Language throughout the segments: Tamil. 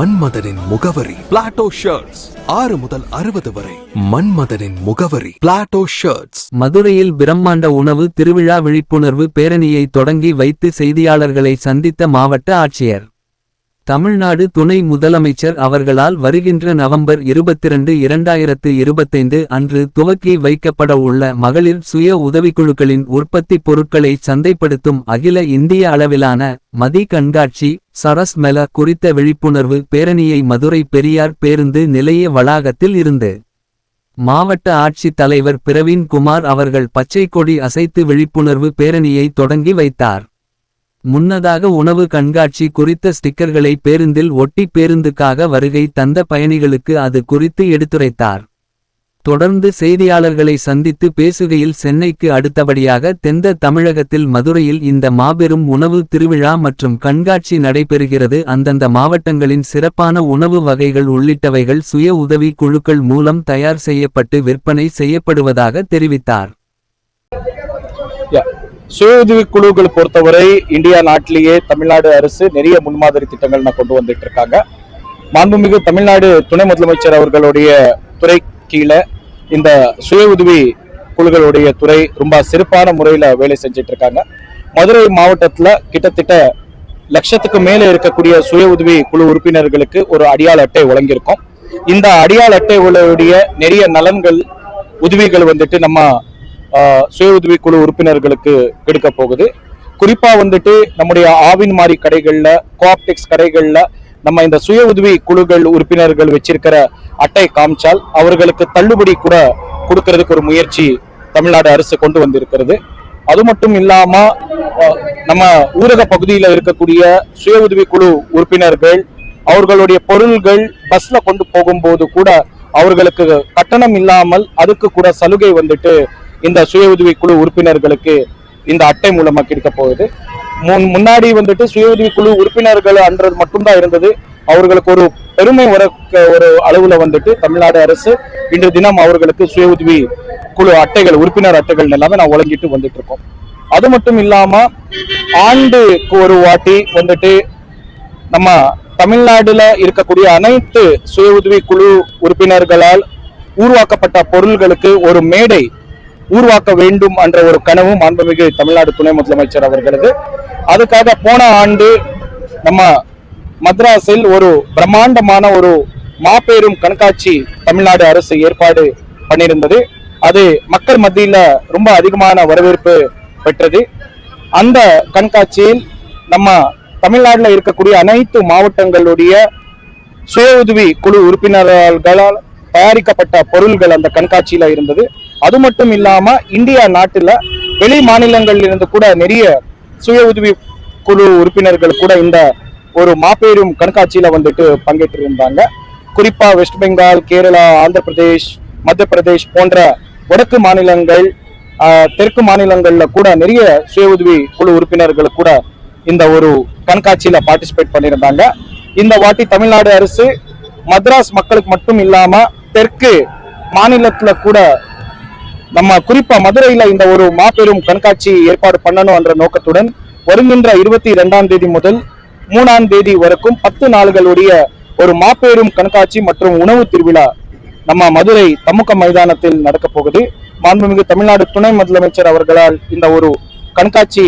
மன்மதனின் முகவரி பிளாட்டோ ஷர்ட்ஸ் ஆறு முதல் அறுபது வரை மன்மதனின் முகவரி பிளாட்டோ ஷர்ட்ஸ் மதுரையில் பிரம்மாண்ட உணவு திருவிழா விழிப்புணர்வு பேரணியை தொடங்கி வைத்து செய்தியாளர்களை சந்தித்த மாவட்ட ஆட்சியர். தமிழ்நாடு துணை முதலமைச்சர் அவர்களால் வருகின்ற நவம்பர் இருபத்திரண்டு இரண்டாயிரத்து இருபத்தைந்து அன்று துவக்கி வைக்கப்பட உள்ள மகளிர் சுய உதவிக்குழுக்களின் உற்பத்தி பொருட்களை சந்தைப்படுத்தும் அகில இந்திய அளவிலான மதி கண்காட்சி சரஸ் மெல குறித்த விழிப்புணர்வு பேரணியை மதுரை பெரியார் பேருந்து நிலைய வளாகத்தில் இருந்து மாவட்ட ஆட்சித் தலைவர் பிரவீன் குமார் அவர்கள் பச்சை கொடி அசைத்து விழிப்புணர்வு பேரணியை தொடங்கி வைத்தார். முன்னதாக உணவு கண்காட்சி குறித்த ஸ்டிக்கர்களை பேருந்தில் ஒட்டி பேருந்துக்காக வருகை தந்த பயணிகளுக்கு அது குறித்து எடுத்துரைத்தார். தொடர்ந்து செய்தியாளர்களை சந்தித்து பேசுகையில் சென்னைக்கு அடுத்தபடியாக தெந்த தமிழகத்தில் மதுரையில் இந்த மாபெரும் உணவு திருவிழா மற்றும் கண்காட்சி நடைபெறுகிறது. அந்தந்த மாவட்டங்களின் சிறப்பான உணவு வகைகள் உள்ளிட்டவைகள் சுய உதவி குழுக்கள் மூலம் தயார் செய்யப்பட்டு விற்பனை செய்யப்படுவதாக தெரிவித்தார். சுய உதவி குழுக்கள் பொறுத்தவரை இந்தியா நாட்டிலேயே தமிழ்நாடு அரசு நிறைய முன்மாதிரி திட்டங்கள் நான் கொண்டு வந்துட்டு இருக்காங்க. மாண்புமிகு தமிழ்நாடு துணை முதலமைச்சர் அவர்களுடைய துறை கீழே இந்த சுய உதவி குழுக்களுடைய துறை ரொம்ப சிறப்பான முறையில வேலை செஞ்சுட்டு இருக்காங்க. மதுரை மாவட்டத்துல கிட்டத்தட்ட லட்சத்துக்கு மேலே இருக்கக்கூடிய சுய உதவி குழு உறுப்பினர்களுக்கு ஒரு அடியாள அட்டை வழங்கியிருக்கோம். இந்த அடியாள அட்டைகளுடைய நிறைய நலன்கள் உதவிகள் வந்துட்டு நம்ம சுய உதவிக்குழு உறுப்பினர்களுக்கு கெடுக்க போகுது. குறிப்பா வந்துட்டு நம்முடைய ஆவின் மாறி கடைகள்ல கோஆப்டெக்ஸ் கடைகள்ல நம்ம இந்த சுய உதவி குழுக்கள் உறுப்பினர்கள் வச்சிருக்கிற அட்டை காமிச்சால் அவர்களுக்கு தள்ளுபடி கூட கொடுக்கறதுக்கு ஒரு முயற்சி தமிழ்நாடு அரசு கொண்டு வந்திருக்கிறது. அது மட்டும் இல்லாம நம்ம ஊரக பகுதியில இருக்கக்கூடிய சுய உதவி குழு உறுப்பினர்கள் அவர்களுடைய பொருள்கள் பஸ்ல கொண்டு போகும்போது கூட அவர்களுக்கு கட்டணம் இல்லாமல் அதுக்கு கூட சலுகை வந்துட்டு இந்த சுய உதவி குழு உறுப்பினர்களுக்கு இந்த அட்டை மூலமா கிடைக்க போகுது. முன் முன்னாடி வந்துட்டு சுய உதவிக்குழு உறுப்பினர்கள் அன்றது மட்டும்தான் இருந்தது. அவர்களுக்கு ஒரு பெருமை வர ஒரு அளவுல வந்துட்டு தமிழ்நாடு அரசு இன்று தினம் அவர்களுக்கு சுய உதவி குழு அட்டைகள் உறுப்பினர் அட்டைகள் எல்லாமே நான் வழங்கிட்டு வந்துட்டு இருக்கோம் அது மட்டும் இல்லாம ஆண்டுக்கு ஒரு வாட்டி வந்துட்டு நம்ம தமிழ்நாடுல இருக்கக்கூடிய அனைத்து சுய உதவி குழு உறுப்பினர்களால் உருவாக்கப்பட்ட பொருள்களுக்கு ஒரு மேடை உருவாக்க வேண்டும் என்ற ஒரு கனவும் மாண்புமிகு தமிழ்நாடு துணை முதலமைச்சர் அவர்களது. அதுக்காக போன ஆண்டு நம்ம மദ്രാஸில் ஒரு பிரம்மாண்டமான ஒரு மாபெரும் கண்காட்சி தமிழ்நாடு அரசு ஏற்பாடு பண்ணியிருந்தது. அது மக்கள் மத்தியில ரொம்ப அதிகமான வரவேற்பு பெற்றது. அந்த கண்காட்சியில் நம்ம தமிழ்நாட்டில் இருக்கக்கூடிய அனைத்து மாவட்டங்களுடைய சுய உதவி குழு உறுப்பினர்களால் தயாரிக்கப்பட்ட பொருள்கள் அந்த கண்காட்சியில இருந்தது. அது மட்டும் இல்லாம இந்தியா நாட்டுல வெளி மாநிலங்களில் இருந்து கூட நிறைய சுய உதவி குழு உறுப்பினர்கள் கூட இந்த ஒரு மாபெரும் கண்காட்சியில வந்துட்டு பங்கேற்று இருந்தாங்க குறிப்பா வெஸ்ட் பெங்கால் கேரளா ஆந்திர பிரதேஷ் மத்திய பிரதேஷ் போன்ற வடக்கு மாநிலங்கள் தெற்கு மாநிலங்கள்ல கூட நிறைய சுய உதவி குழு உறுப்பினர்கள் கூட இந்த ஒரு கண்காட்சியில பார்ட்டிசிபேட் பண்ணியிருந்தாங்க. இந்த வாட்டி தமிழ்நாடு அரசு மദ്രാஸ் மக்களுக்கு மட்டும் இல்லாம தெற்கு மாநிலத்துல கூட நம்ம குறிப்பா மதுரையில இந்த ஒரு மாபெரும் கண்காட்சி ஏற்பாடு பண்ணணும் என்ற நோக்கத்துடன் வருகின்ற இருபத்தி இரண்டாம் தேதி முதல் மூணாம் தேதி வரைக்கும் பத்து நாள்களுடைய ஒரு மாபெரும் கண்காட்சி மற்றும் உணவு திருவிழா நம்ம மதுரை தமுக மைதானத்தில் நடக்க போகுது. மாண்புமிகு தமிழ்நாடு துணை முதலமைச்சர் அவர்களால் இந்த ஒரு கண்காட்சி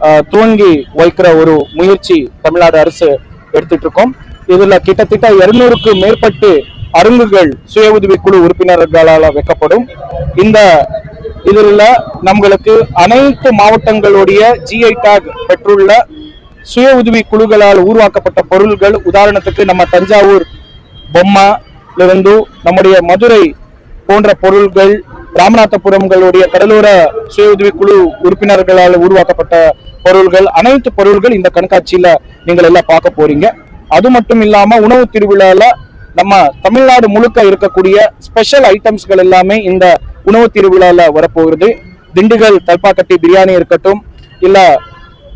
ஆஹ், துவங்கி வைக்கிற ஒரு முயற்சி தமிழ்நாடு அரசு எடுத்துட்டு இருக்கோம் இதுல கிட்டத்தட்ட இருநூறுக்கு மேற்பட்டு அரங்குகள் சுய உதவி குழு உறுப்பினர்களால் வைக்கப்படும். இந்த இதுல நம்மளுக்கு அனைத்து மாவட்டங்களுடைய ஜிஐ டாக் பெற்றுள்ள சுய உதவி குழுக்களால் உருவாக்கப்பட்ட பொருள்கள். உதாரணத்துக்கு நம்ம தஞ்சாவூர் பொம்மாலிருந்து நம்முடைய மதுரை போன்ற பொருள்கள் ராமநாதபுரங்களுடைய கடலோர சுய உதவி குழு உறுப்பினர்களால் உருவாக்கப்பட்ட பொருள்கள். அனைத்து பொருள்கள் இந்த கண்காட்சியில நீங்கள் எல்லாம் பார்க்க போறீங்க. அது மட்டும் இல்லாம உணவு திருவிழால நம்ம தமிழ்நாடு முழுக்க இருக்கக்கூடிய ஸ்பெஷல் ஐட்டம்ஸ்கள் எல்லாமே இந்த உணவு திருவிழால வரப்போகுது திண்டுக்கல் தல்பாக்கட்டி பிரியாணி இருக்கட்டும் இல்ல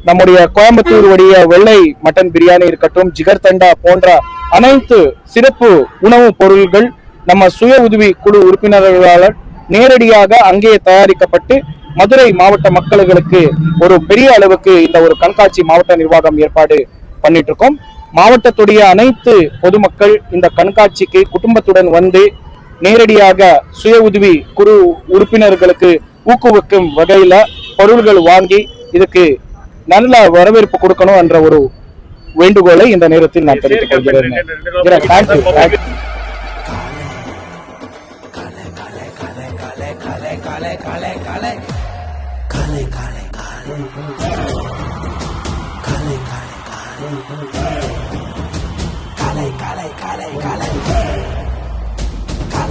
நம்முடைய கோயம்புத்தூர் உடைய வெள்ளை மட்டன் பிரியாணி இருக்கட்டும் ஜிகர் தண்டா போன்ற அனைத்து சிறப்பு உணவு பொருள்கள் நம்ம சுய உதவி குழு உறுப்பினர்களால் நேரடியாக அங்கே தயாரிக்கப்பட்டு மதுரை மாவட்ட மக்களுக்கு ஒரு பெரிய அளவுக்கு இந்த ஒரு கண்காட்சி மாவட்ட நிர்வாகம் ஏற்பாடு பண்ணிட்டு இருக்கோம். மாவட்டத்துடைய அனைத்து பொதுமக்கள் இந்த கண்காட்சிக்கு குடும்பத்துடன் வந்து நேரடியாக சுய உதவி குழு உறுப்பினர்களுக்கு ஊக்குவிக்கும் வகையில பொருள்கள் வாங்கி இதுக்கு நல்ல வரவேற்பு கொடுக்கணும் என்ற ஒரு வேண்டுகோளை இந்த நேரத்தில் நான் தெரிவித்துக் கொள்கிறேன்